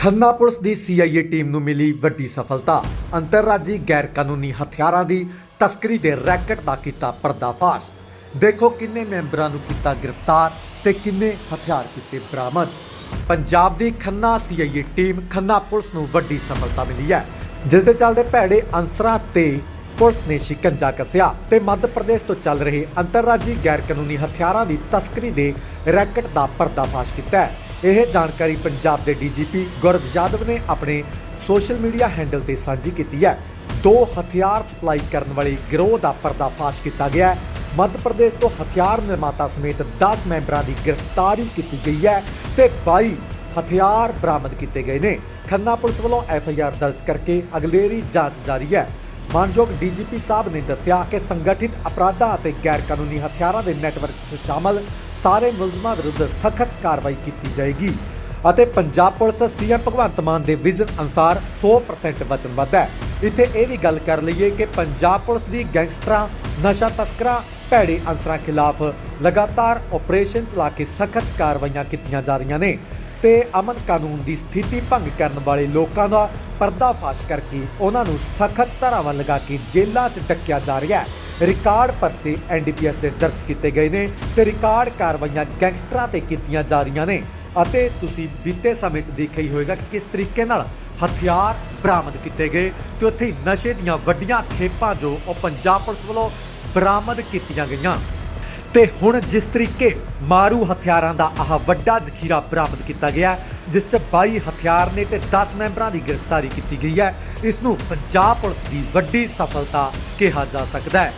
Khanna police ਦੀ CIA team ਨੂੰ ਮਿਲੀ ਵੱਡੀ ਸਫਲਤਾ। ਅੰਤਰਰਾਜੀ ਗੈਰ ਕਾਨੂੰਨੀ ਹਥਿਆਰਾਂ ਦੀ ਤਸਕਰੀ ਦੇ ਰੈਕਟ ਦਾ ਕੀਤਾ ਪਰਦਾਫਾਸ਼। ਦੇਖੋ ਕਿੰਨੇ ਮੈਂਬਰਾਂ ਨੂੰ ਕੀਤਾ ਗ੍ਰਿਫਤਾਰ ਤੇ ਕਿੰਨੇ ਹਥਿਆਰ ਕੀਤੇ ਬਰਾਮਦ। ਪੰਜਾਬ ਦੀ Khanna CIA team Khanna police ਨੂੰ ਵੱਡੀ ਸਫਲਤਾ ਮਿਲੀ ਹੈ, ਜਿਸ ਦੇ ਚੱਲਦੇ ਭੈੜੇ ਅਨਸਰਾਂ ਤੇ ਪੁਲਿਸ ਨੇ ਸ਼ਿਕੰਜਾ ਕੱਸਿਆ ਤੇ ਮੱਧ ਪ੍ਰਦੇਸ਼ ਤੋਂ ਚੱਲ ਰਹੇ ਅੰਤਰਰਾਜੀ ਗੈਰ ਕਾਨੂੰਨੀ ਹਥਿਆਰਾਂ ਦੀ ਤਸਕਰੀ ਦੇ ਰੈਕਟ ਦਾ ਪਰਦਾਫਾਸ਼ ਕੀਤਾ ਹੈ। ਇਹ ਜਾਣਕਾਰੀ ਪੰਜਾਬ ਦੇ ਡੀਜੀਪੀ ਗੁਰਵ ਯਾਦਵ ਨੇ ਆਪਣੇ ਸੋਸ਼ਲ ਮੀਡੀਆ ਹੈਂਡਲ ਤੇ ਸਾਂਝੀ ਕੀਤੀ ਹੈ। ਦੋ ਹਥਿਆਰ ਸਪਲਾਈ ਕਰਨ ਵਾਲੇ ਗਿਰੋਹ ਦਾ ਪਰਦਾਫਾਸ਼ ਕੀਤਾ ਗਿਆ ਹੈ। ਮੱਧ ਪ੍ਰਦੇਸ਼ ਤੋਂ ਹਥਿਆਰ ਨਿਰਮਾਤਾ ਸਮੇਤ 10 ਮੈਂਬਰਾਂ ਦੀ ਗ੍ਰਿਫਤਾਰੀ ਕੀਤੀ ਗਈ ਹੈ ਤੇ 22 ਹਥਿਆਰ ਬਰਾਮਦ ਕੀਤੇ ਗਏ ਨੇ। ਖੰਨਾ ਪੁਲਿਸ ਵੱਲੋਂ ਐਫ ਆਈ ਆਰ ਦਰਜ ਕਰਕੇ ਅਗਲੇਰੀ ਜਾਂਚ ਜਾਰੀ ਹੈ। ਮਾਨਯੋਗ ਡੀਜੀਪੀ ਸਾਹਿਬ ਨੇ ਦੱਸਿਆ ਕਿ ਸੰਗਠਿਤ ਅਪਰਾਧਾਂ ਅਤੇ ਗੈਰ ਕਾਨੂੰਨੀ ਹਥਿਆਰਾਂ ਦੇ ਨੈਟਵਰਕ 'ਚ ਸ਼ਾਮਲ ਸਾਰੇ ਮੁਲਜ਼ਮਾਂ ਵਿਰੁੱਧ ਸਖਤ ਕਾਰਵਾਈ ਕੀਤੀ ਜਾਏਗੀ ਅਤੇ ਪੰਜਾਬ ਪੁਲਿਸ ਸੀਐਮ ਭਗਵੰਤ ਮਾਨ ਦੇ ਵਿਜ਼ਨ ਅਨੁਸਾਰ 100% ਵਚਨਬੱਧ ਹੈ। ਇੱਥੇ ਇਹ ਵੀ ਗੱਲ ਕਰ ਲਈਏ ਕਿ ਪੰਜਾਬ ਪੁਲਿਸ ਦੀ ਗੈਂਗਸਟਰਾਂ, ਨਸ਼ਾ ਤਸਕਰਾਂ, ਭੈੜੇ ਅਨਸਰਾਂ ਖਿਲਾਫ ਲਗਾਤਾਰ ਆਪਰੇਸ਼ਨ ਚਲਾ ਕੇ ਸਖਤ ਕਾਰਵਾਈਆਂ ਕੀਤੀਆਂ ਜਾ ਰਹੀਆਂ ਨੇ। ਤੇ ਅਮਨ ਕਾਨੂੰਨ ਦੀ ਸਥਿਤੀ ਭੰਗ ਕਰਨ ਵਾਲੇ ਲੋਕਾਂ ਦਾ ਪਰਦਾਫਾਸ਼ ਕਰਕੇ ਉਹਨਾਂ ਨੂੰ ਸਖਤ ਧਾਰਾਵਾਂ ਲਗਾ ਕੇ ਜੇਲ੍ਹਾਂ 'ਚ ਡੱਕਿਆ ਜਾ ਰਿਹਾ ਹੈ। ਰਿਕਾਰਡ ਪਰਚੇ ਐਨਡੀਪੀਐਸ ਦੇ ਦਰਜ ਕੀਤੇ ਗਏ ਨੇ ਤੇ ਰਿਕਾਰਡ ਕਾਰਵਾਈਆਂ ਗੈਂਗਸਟਰਾਂ ਤੇ ਕੀਤੀਆਂ ਜਾ ਰਹੀਆਂ ਨੇ। ਅਤੇ ਤੁਸੀਂ ਬੀਤੇ ਸਮੇਂ 'ਚ ਦੇਖਿਆ ਹੀ ਹੋਵੇਗਾ ਕਿ ਕਿਸ ਤਰੀਕੇ ਨਾਲ ਹਥਿਆਰ ਬਰਾਮਦ ਕੀਤੇ ਗਏ ਤੇ ਉੱਥੇ ਹੀ ਨਸ਼ੇ ਦੀਆਂ ਵੱਡੀਆਂ ਖੇਪਾਂ ਜੋ ਉਹ ਪੰਜਾਬ ਪੁਲਿਸ ਵੱਲੋਂ ਬਰਾਮਦ ਕੀਤੀਆਂ ਗਈਆਂ। ਤੇ ਹੁਣ ਜਿਸ ਤਰੀਕੇ ਮਾਰੂ ਹਥਿਆਰਾਂ ਦਾ ਆਹ ਵੱਡਾ ਜ਼ਖੀਰਾ ਬਰਾਮਦ ਕੀਤਾ ਗਿਆ, ਜਿਸ 'ਚ 22 ਹਥਿਆਰ ਨੇ ਤੇ 10 ਮੈਂਬਰਾਂ ਦੀ ਗ੍ਰਿਫਤਾਰੀ ਕੀਤੀ ਗਈ ਹੈ, ਇਸ ਨੂੰ ਪੰਜਾਬ ਪੁਲਿਸ ਦੀ ਵੱਡੀ ਸਫਲਤਾ ਕਿਹਾ ਜਾ ਸਕਦਾ ਹੈ।